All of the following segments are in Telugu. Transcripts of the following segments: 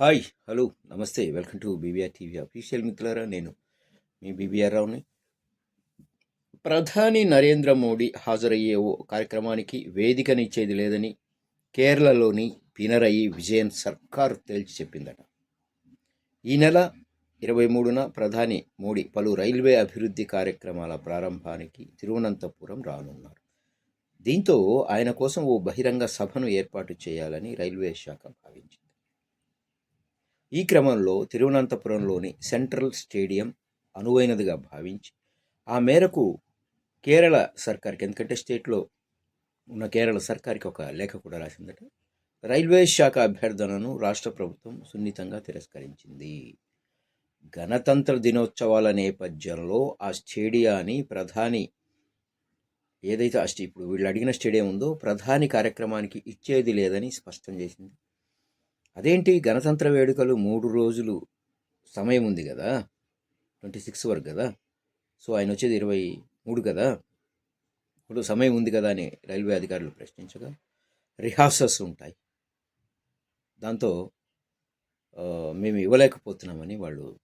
హాయ్ హలో నమస్తే welcome to BBR TV official మిత్రులారా నేను మీ బీబీఆర్ రావుని. ప్రధాని నరేంద్ర మోడీ హాజరయ్యే ఓ కార్యక్రమానికి వేదికనిచ్చేది లేదని కేరళలోని పినరయి విజయన్ సర్కార్ తేల్చి చెప్పిందట. ఈ నెల ఇరవై మూడున ప్రధాని మోడీ పలు రైల్వే అభివృద్ధి కార్యక్రమాల ప్రారంభానికి తిరువనంతపురం రానున్నారు. దీంతో ఆయన కోసం ఓ బహిరంగ సభను ఏర్పాటు చేయాలని రైల్వే శాఖ ఈ క్రమంలో తిరువనంతపురంలోని సెంట్రల్ స్టేడియం అనువైనదిగా భావించి ఆ మేరకు కేరళ సర్కార్కి ఎందుకంటే స్టేట్లో ఉన్న కేరళ సర్కార్కి ఒక లేఖ కూడా రాసిందట రైల్వే శాఖ అభ్యర్థనను రాష్ట్ర ప్రభుత్వం సున్నితంగా తిరస్కరించింది. గణతంత్ర దినోత్సవాల నేపథ్యంలో ఆ స్టేడియాన్ని ప్రధాని ఏదైతే అష్ట ఇప్పుడు వీళ్ళు అడిగిన స్టేడియం ఉందో ప్రధాని కార్యక్రమానికి ఇచ్చేది లేదని స్పష్టం చేసింది. అదేంటి గణతంత్ర వేడుకలు మూడు రోజులు సమయం ఉంది కదా? ట్వంటీ సిక్స్ వరకు కదా? సో ఆయన వచ్చేది ఇరవై మూడు కదా? ఇప్పుడు సమయం ఉంది కదా అని రైల్వే అధికారులు ప్రశ్నించగా రిహార్సల్స్ ఉంటాయి. దాంతో మేము ఇవ్వలేకపోతున్నామని వాళ్ళు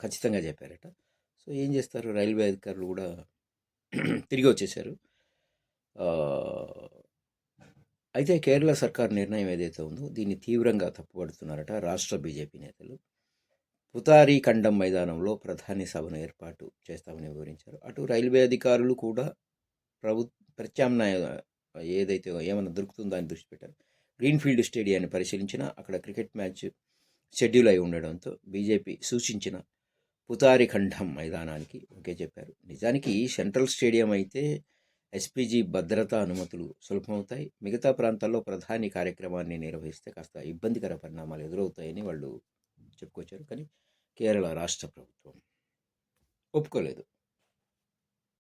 ఖచ్చితంగా చెప్పారట. సో ఏం చేస్తారు? రైల్వే అధికారులు కూడా తిరిగి వచ్చేసారు. అయితే కేరళ సర్కార్ నిర్ణయం ఏదైతే ఉందో దీన్ని తీవ్రంగా తప్పుపడుతున్నారట రాష్ట్ర బీజేపీ నేతలు. పుతారీ ఖండం మైదానంలో ప్రధాని సభను ఏర్పాటు చేస్తామని వివరించారు. అటు రైల్వే అధికారులు కూడా ప్రభు ప్రత్యామ్నాయ ఏదైతే ఏమైనా దొరుకుతుందో అని దృష్టి పెట్టారు. గ్రీన్ఫీల్డ్ స్టేడియాన్ని పరిశీలించిన అక్కడ క్రికెట్ మ్యాచ్ షెడ్యూల్ అయి ఉండడంతో బీజేపీ సూచించిన పుతారి ఖండం మైదానానికి ఓకే చెప్పారు. నిజానికి సెంట్రల్ స్టేడియం అయితే ఎస్పీజీ భద్రతా అనుమతులు సులభమవుతాయి. మిగతా ప్రాంతాల్లో ప్రధాని కార్యక్రమాన్ని నిర్వహిస్తే కాస్త ఇబ్బందికర పరిణామాలు ఎదురవుతాయని వాళ్ళు చెప్పుకొచ్చారు. కానీ కేరళ రాష్ట్ర ప్రభుత్వం ఒప్పుకోలేదు.